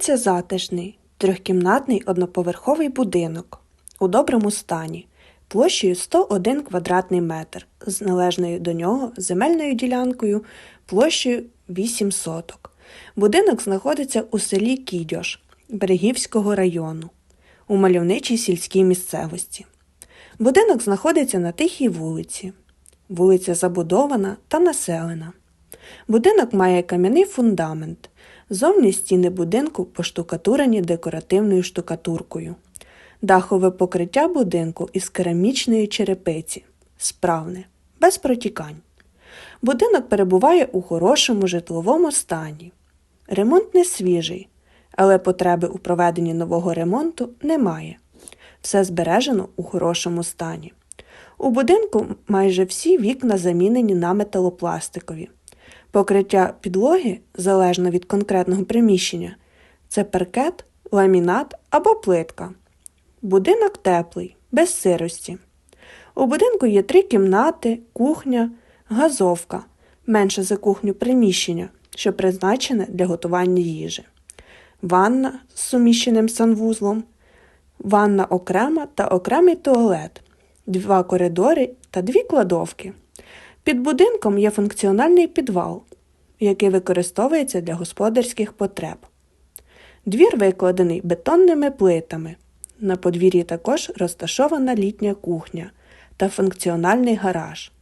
Це затишний, трьохкімнатний одноповерховий будинок у доброму стані, площею 101 квадратний метр, з належною до нього земельною ділянкою площею 8 соток. Будинок знаходиться у селі Кідьош Берегівського району у мальовничій сільській місцевості. Будинок знаходиться на тихій вулиці. Вулиця забудована та населена. Будинок має кам'яний фундамент. Зовні стіни будинку поштукатурені декоративною штукатуркою. Дахове покриття будинку із керамічної черепиці. Справне, без протікань. Будинок перебуває у хорошому житловому стані. Ремонт не свіжий, але потреби у проведенні нового ремонту немає. Все збережено у хорошому стані. У будинку майже всі вікна замінені на металопластикові. Покриття підлоги, залежно від конкретного приміщення, це паркет, ламінат або плитка. Будинок теплий, без сирості. У будинку є три кімнати, кухня, газовка, менше за кухню приміщення, що призначене для готування їжі, ванна з суміщеним санвузлом, ванна окрема та окремий туалет, два коридори та дві кладовки. Під будинком є функціональний підвал, який використовується для господарських потреб. Двір викладений бетонними плитами. На подвір'ї також розташована літня кухня та функціональний гараж.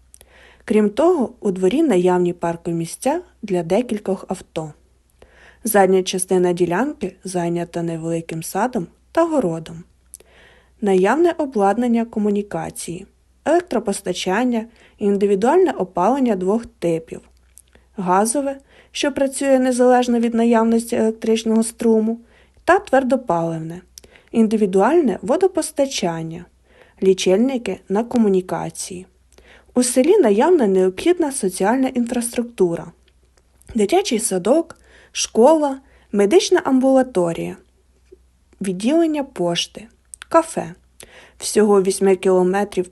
Крім того, у дворі наявні паркомісця для декількох авто. Задня частина ділянки зайнята невеликим садом та городом. Наявне обладнання комунікації, електропостачання, індивідуальне опалення двох типів, газове, що працює незалежно від наявності електричного струму, та твердопаливне, індивідуальне водопостачання, лічильники на комунікації. У селі наявна необхідна соціальна інфраструктура, дитячий садок, школа, медична амбулаторія, відділення пошти, кафе. Всього 8 кілометрів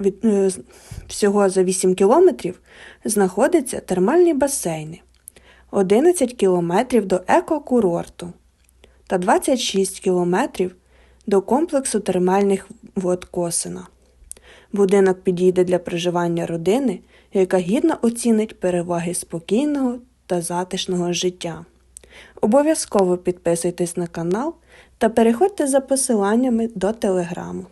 від, е, всього за 8 кілометрів знаходяться термальні басейни, 11 кілометрів до екокурорту та 26 кілометрів до комплексу термальних вод Косина. Будинок підійде для проживання родини, яка гідно оцінить переваги спокійного та затишного життя. Обов'язково підписуйтесь на канал та переходьте за посиланнями до телеграму.